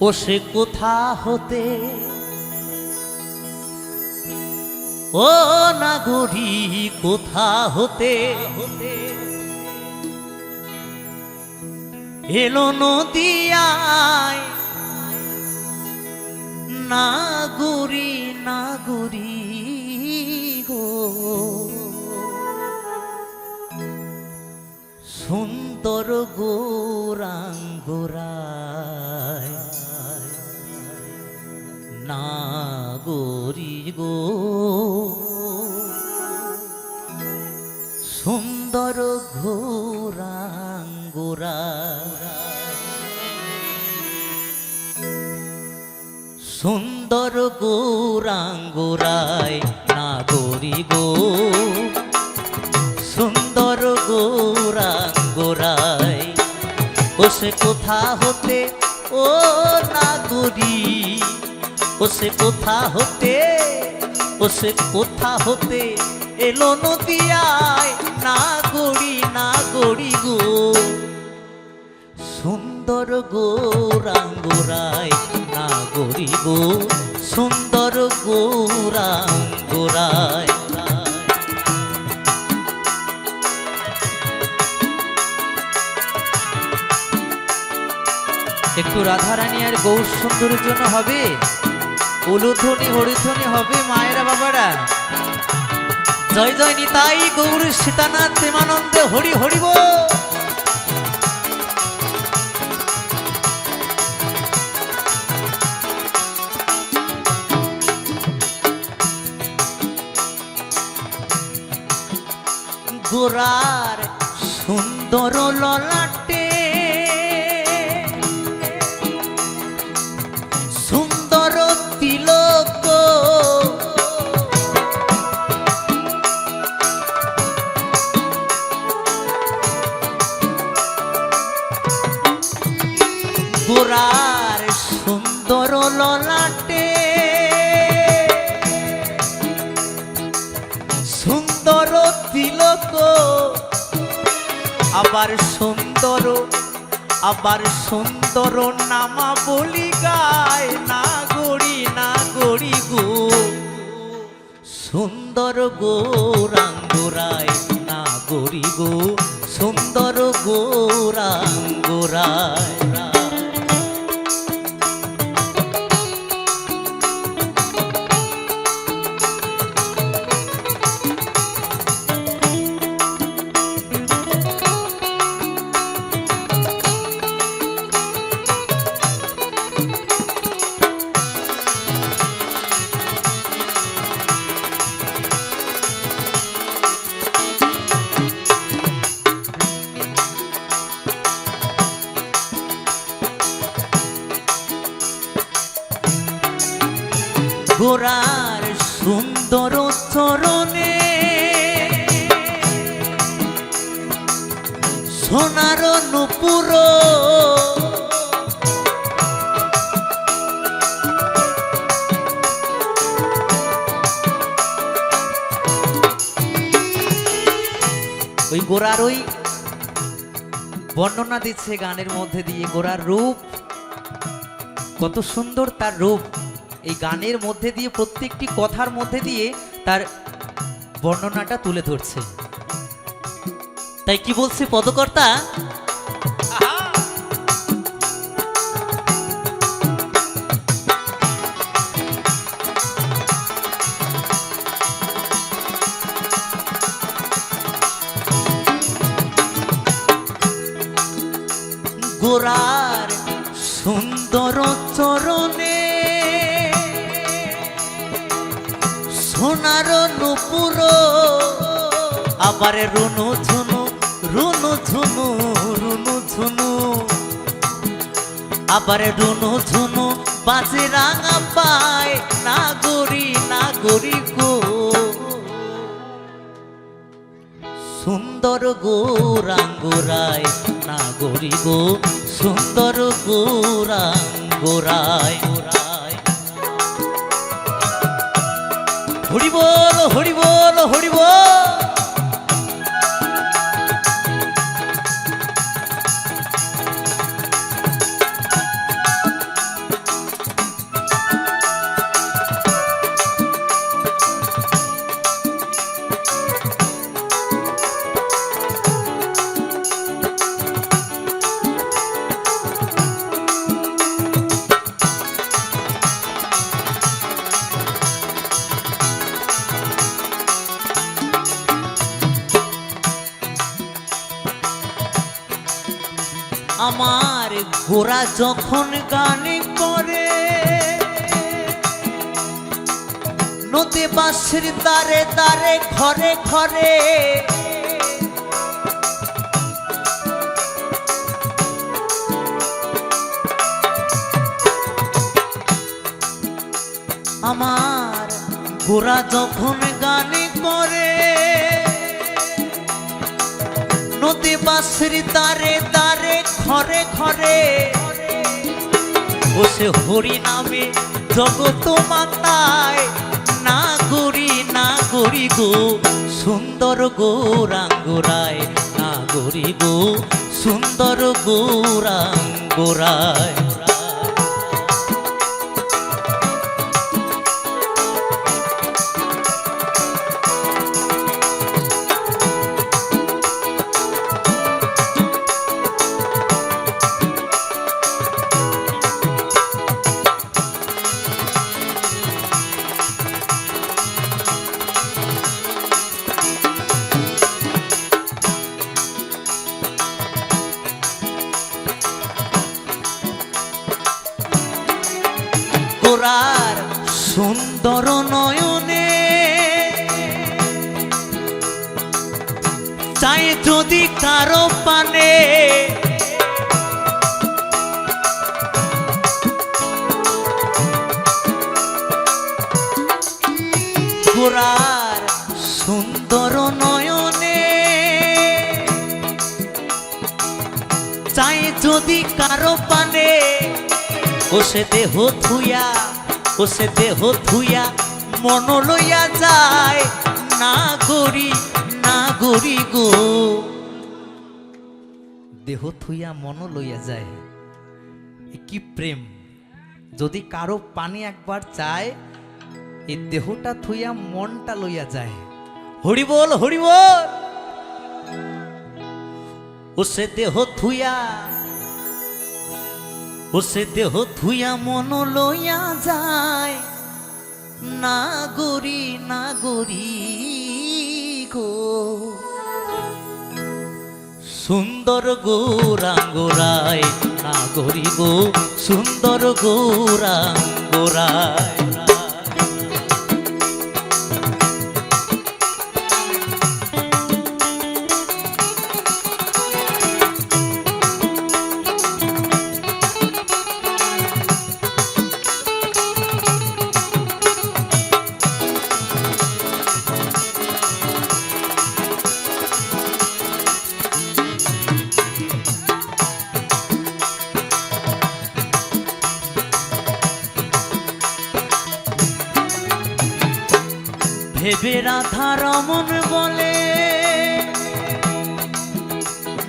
ও সে কোথা হতে? ও নাগরি কোথা হতে? হতে এলো নদিয়ায়। নাগরি নাগরি সুন্দর গৌরাঙ্গোরায় নাগরি গো সুন্দর গৌরাঙ্গোরায় ও সে কোথা হতে ও নাগরি ও সে কোথা হতে ও সে কোথা হতে এলো নদিয়ায় নাগরি নাগরি গো। সুন্দর গৌরাঙ্গোরায় নাগরি গো সুন্দর গৌরাঙ্গোরায় একটু রাধারানী আর গৌর সুন্দরের জন্য হবে, উলুধ্বনি হরিধ্বনি হবে মায়েরা বাবারা। জয় জয় নিতাই গৌর সীতানাথ প্রেমানন্দে হরি হরিব সুন্দর ললাটে সুন্দর, আবার সুন্দর নামা বলি গায়, না গড়ি না গড়ি গো। সুন্দর গৌরাঙ্গরায়, না গড়ি গো। সুন্দর গৌরাঙ্গরায় গোরার গোড়ার ওই বর্ণনা দিচ্ছে গানের মধ্যে দিয়ে গোড়ার রূপ। কত সুন্দর তার রূপ। এই গানের মধ্যে দিয়ে, প্রত্যেকটি কথার মধ্যে দিয়ে তার বর্ণনাটা তুলে ধরছে। তাই কি বলছে পদকর্তা? গোরার সুন্দর চরণে। সোনার নুপুর, আবার রুনু ঝুনু রুনু ঝুনু রুনু ঝুনু। আবার রুনু ঝুনু, বাজে রাঙা পায় সুন্দর গৌরাঙ্গরায় নাগরি গো সুন্দর গৌরাঙ্গরায়। হরিবল হরিবল হরি যখন গানে করে নদী বাঁশের দ্বারে দ্বারে ঘরে ঘরে, আমার গোরা যখন গান করে নদী বাঁশের দ্বারে দ্বারে ঘরে ঘরে। বসে হরি নামে জগত মাতায়। না গরি না গরি গো, সুন্দর গৌরাঙ্গরায়। না গরি গো, সুন্দর গৌরাঙ্গরায়। কারও পানে। গোরার সুন্দর নয়নে চাই যদি কারও পানে, ও সে দেহ থুয়া ও দেহ থুয়া মন লইয়া যায়। না গরি না গরি গো। দেহ থুইয়া মন লইয়া যায়। কি প্রেম। যদি কারও পানি একবার চায়, এই দেহটা থুইয়া মনটা লইয়া যায়। হরি বল হরি বল! ও সে দেহ থুইয়া, ও সে দেহ থুইয়া মন লইয়া যায়। না গরি না গরি গো। সুন্দর গৌরাঙ্গরায় না গরিব সুন্দর গৌরাঙ্গরায়। ভেবে রাধা রমন বলে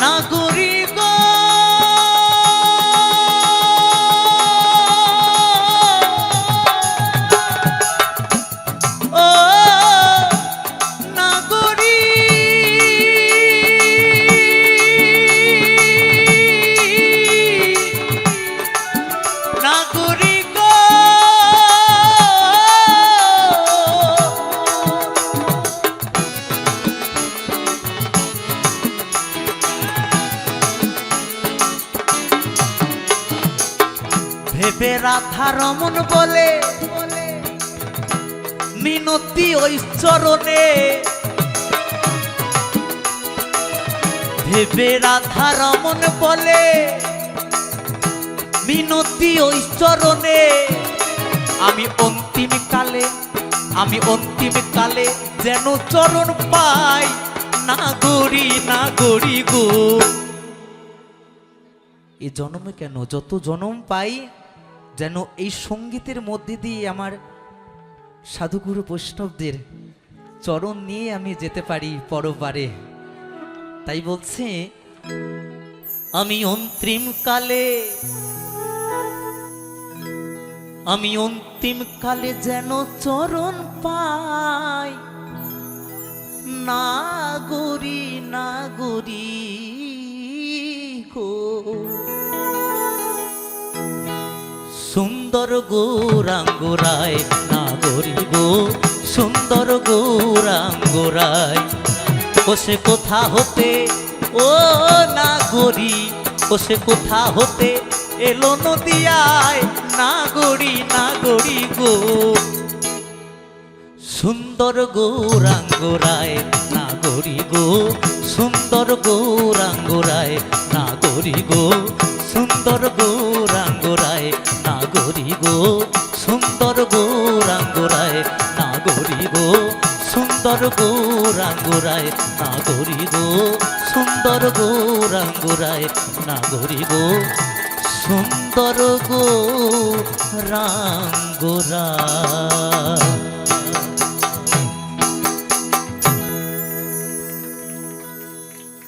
না রাধা রমন বলে, মিনতি চরণে। ভেবে রাধা রমন বলে, মিনতি চরণে। আমি অন্তিম কালে, আমি অন্তিম কালে যেন চরণ পাই, না গরি না গরি গো। এই জন্মে কেন? যত জন্ম পাই যেন এই সঙ্গীতের মধ্যে দিয়ে আমার সাধুগুরু বৈষ্ণবদের চরণ নিয়ে আমি যেতে পারি পরবারে। তাই বলছে, আমি অন্তিম কালে, আমি অন্তিম কালে যেন চরণ পাই, না গরি সুন্দর গৌরাঙ্গরায়, না গরি গো সুন্দর গৌরাঙ্গরায়। ও সে কোথা হতে, ও না গরি ও সে কোথা হতে, এলো নদিয়ায় নাগরি নাগরি গো। সুন্দর গৌরাঙ্গরায় নাগরি গো সুন্দর গৌরাঙ্গরায় নাগরি গো সুন্দর গৌরাঙ্গরায়। নাগরি গো, সুন্দর গৌরাঙ্গরায়, নাগরি গো, সুন্দর গৌরাঙ্গরায়, নাগরি গো, সুন্দর গৌরাঙ্গরায়, নাগরি গো, সুন্দর গৌরাঙ্গরায়।